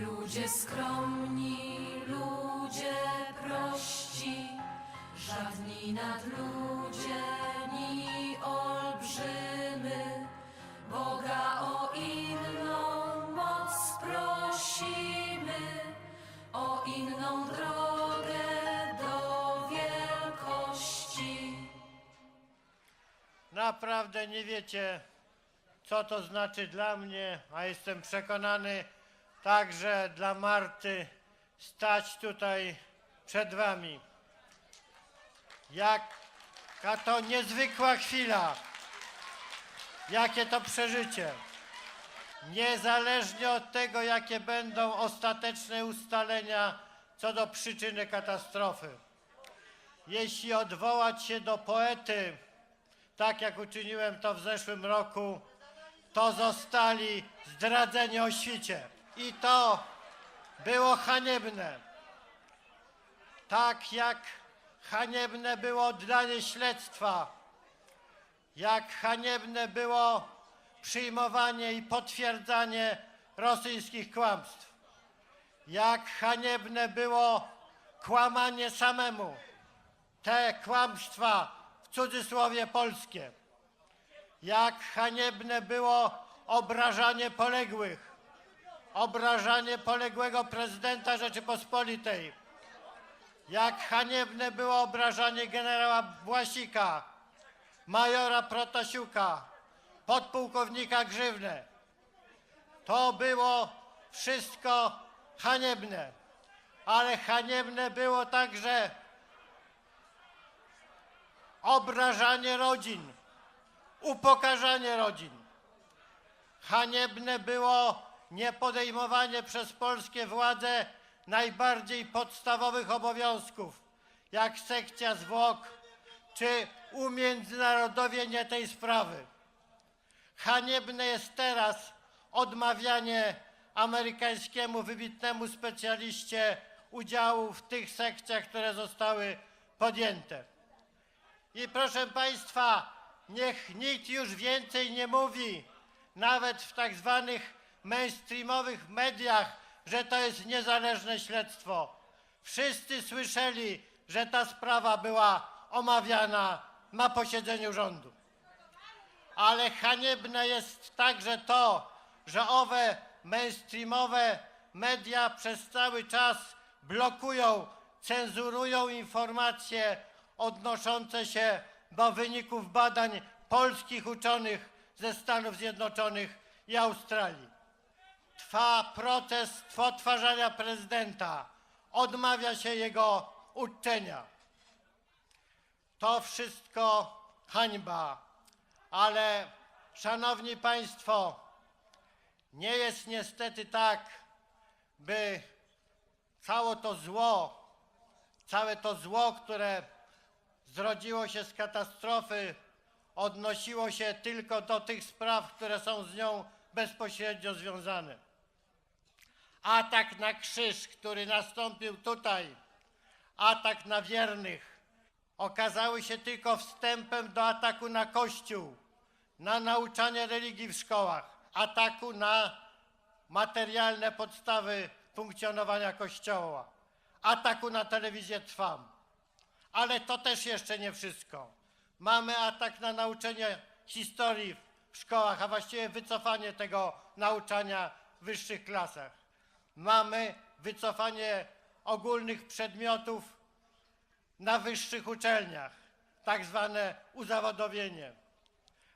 Ludzie skromni, ludzie prości, żadni nadludzie ni olbrzymy, Boga o inną moc prosimy, o inną drogę do wielkości. Naprawdę nie wiecie, co to znaczy dla mnie, a jestem przekonany także dla Marty stać tutaj przed wami. Jaka to niezwykła chwila, jakie to przeżycie. Niezależnie od tego, jakie będą ostateczne ustalenia co do przyczyny katastrofy. Jeśli odwołać się do poety, tak jak uczyniłem to w zeszłym roku, to zostali zdradzeni o świcie. I to było haniebne. Tak jak haniebne było oddanie śledztwa, jak haniebne było przyjmowanie i potwierdzanie rosyjskich kłamstw, jak haniebne było kłamanie samemu te kłamstwa w cudzysłowie polskie. Jak haniebne było obrażanie poległych, obrażanie poległego prezydenta Rzeczypospolitej. Jak haniebne było obrażanie generała Błasika, majora Protasiuka, podpułkownika Grzywnę. To było wszystko haniebne, ale haniebne było także obrażanie rodzin, upokarzanie rodzin. Haniebne było niepodejmowanie przez polskie władze najbardziej podstawowych obowiązków, jak sekcja zwłok czy umiędzynarodowienie tej sprawy. Haniebne jest teraz odmawianie amerykańskiemu wybitnemu specjaliście udziału w tych sekcjach, które zostały podjęte. I proszę Państwa, niech nikt już więcej nie mówi, nawet w tak zwanych mainstreamowych mediach, że to jest niezależne śledztwo. Wszyscy słyszeli, że ta sprawa była omawiana na posiedzeniu rządu. Ale haniebne jest także to, że owe mainstreamowe media przez cały czas blokują, cenzurują informacje odnoszące się do wyników badań polskich uczonych ze Stanów Zjednoczonych i Australii. Trwa proces odtwarzania prezydenta. Odmawia się jego uczczenia. To wszystko hańba, ale szanowni państwo, nie jest niestety tak, by całe to zło, całe to zło, które zrodziło się z katastrofy, odnosiło się tylko do tych spraw, które są z nią bezpośrednio związane. Atak na krzyż, który nastąpił tutaj, atak na wiernych, okazały się tylko wstępem do ataku na Kościół, na nauczanie religii w szkołach, ataku na materialne podstawy funkcjonowania Kościoła, ataku na telewizję Trwam. Ale to też jeszcze nie wszystko. Mamy atak na nauczenie historii w szkołach, a właściwie wycofanie tego nauczania w wyższych klasach. Mamy wycofanie ogólnych przedmiotów na wyższych uczelniach, tak zwane uzawodowienie.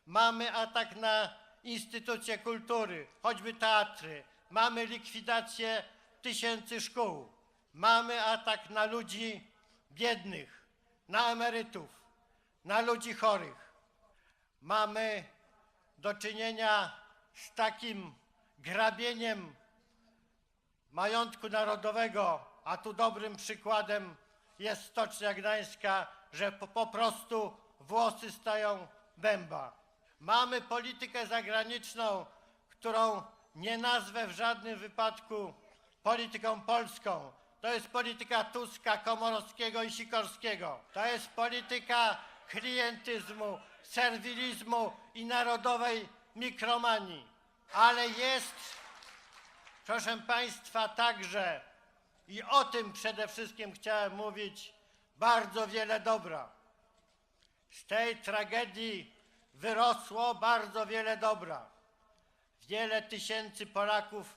Mamy atak na instytucje kultury, choćby teatry. Mamy likwidację tysięcy szkół. Mamy atak na ludzi biednych, na emerytów, na ludzi chorych. Mamy do czynienia z takim grabieniem majątku narodowego, a tu dobrym przykładem jest Stocznia Gdańska, że po, po prostu włosy stają dęba. Mamy politykę zagraniczną, którą nie nazwę w żadnym wypadku polityką polską. To jest polityka Tuska, Komorowskiego i Sikorskiego. To jest polityka klientyzmu, serwilizmu i narodowej mikromanii. Ale jest proszę Państwa, także i o tym przede wszystkim chciałem mówić, bardzo wiele dobra. Z tej tragedii wyrosło bardzo wiele dobra. Wiele tysięcy Polaków,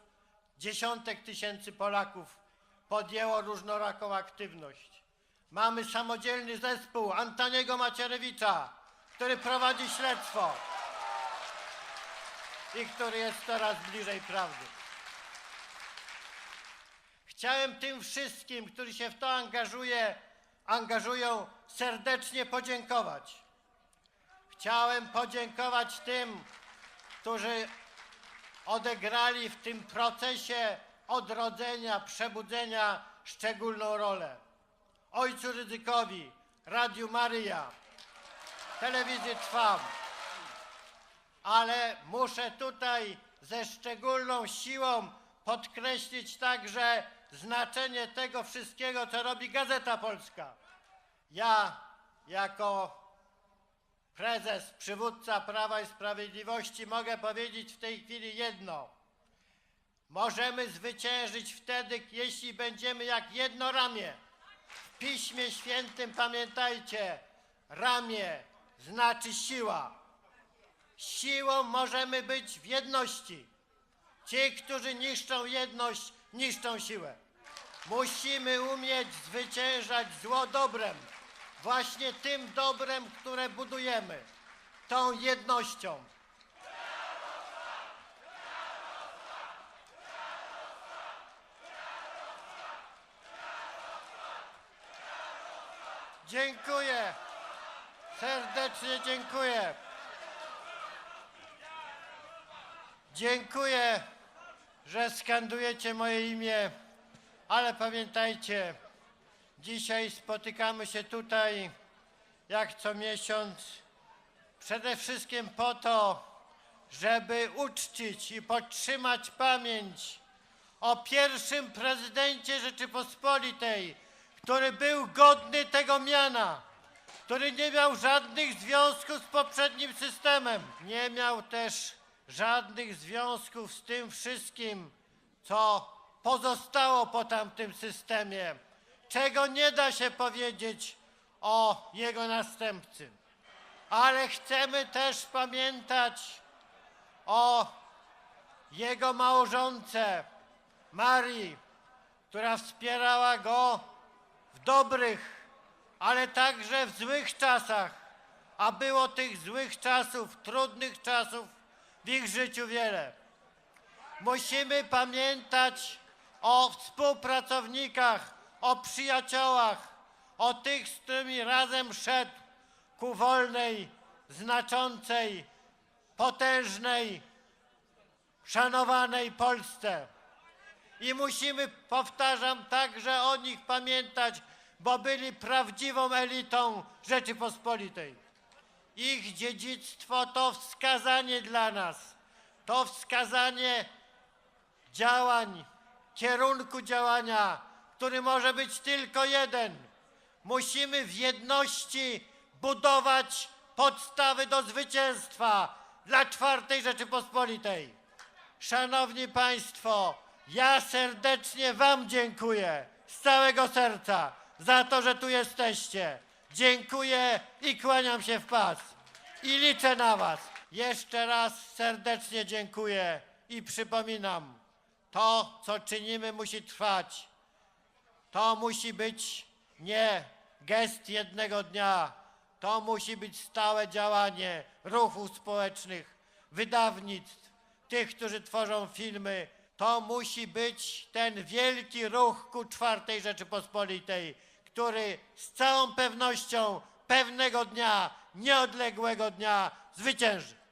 dziesiątek tysięcy Polaków podjęło różnoraką aktywność. Mamy samodzielny zespół Antoniego Macierewicza, który prowadzi śledztwo i który jest coraz bliżej prawdy. Chciałem tym wszystkim, którzy się w to angażuje, angażują, serdecznie podziękować. Chciałem podziękować tym, którzy odegrali w tym procesie odrodzenia, przebudzenia szczególną rolę. Ojcu Ryzykowi, Radiu Maryja, Telewizji Trwam, ale muszę tutaj ze szczególną siłą podkreślić także znaczenie tego wszystkiego, co robi Gazeta Polska. Ja jako prezes, przywódca Prawa i Sprawiedliwości mogę powiedzieć w tej chwili jedno. Możemy zwyciężyć wtedy, jeśli będziemy jak jedno ramię. W Piśmie Świętym pamiętajcie, ramię znaczy siła. Siłą możemy być w jedności. Ci, którzy niszczą jedność, niszczą siłę. Musimy umieć zwyciężać zło dobrem. Właśnie tym dobrem, które budujemy. Tą jednością. Dziękuję. Serdecznie dziękuję. Dziękuję, że skandujecie moje imię, ale pamiętajcie, dzisiaj spotykamy się tutaj jak co miesiąc przede wszystkim po to, żeby uczcić i podtrzymać pamięć o pierwszym prezydencie Rzeczypospolitej, który był godny tego miana, który nie miał żadnych związków z poprzednim systemem. Nie miał też żadnych związków z tym wszystkim, co pozostało po tamtym systemie, czego nie da się powiedzieć o jego następcy. Ale chcemy też pamiętać o jego małżonce Marii, która wspierała go w dobrych, ale także w złych czasach, a było tych złych czasów, trudnych czasów w ich życiu wiele. Musimy pamiętać o współpracownikach, o przyjaciołach, o tych, z którymi razem szedł ku wolnej, znaczącej, potężnej, szanowanej Polsce. I musimy, powtarzam, także o nich pamiętać, bo byli prawdziwą elitą Rzeczypospolitej. Ich dziedzictwo to wskazanie dla nas, to wskazanie działań, kierunku działania, który może być tylko jeden. Musimy w jedności budować podstawy do zwycięstwa dla czwartej Rzeczypospolitej. Szanowni Państwo, ja serdecznie Wam dziękuję z całego serca za to, że tu jesteście. Dziękuję i kłaniam się w pas. I liczę na Was. Jeszcze raz serdecznie dziękuję i przypominam, to, co czynimy, musi trwać. To musi być nie gest jednego dnia. To musi być stałe działanie ruchów społecznych, wydawnictw, tych, którzy tworzą filmy. To musi być ten wielki ruch ku czwartej Rzeczypospolitej, który z całą pewnością pewnego dnia, nieodległego dnia zwycięży.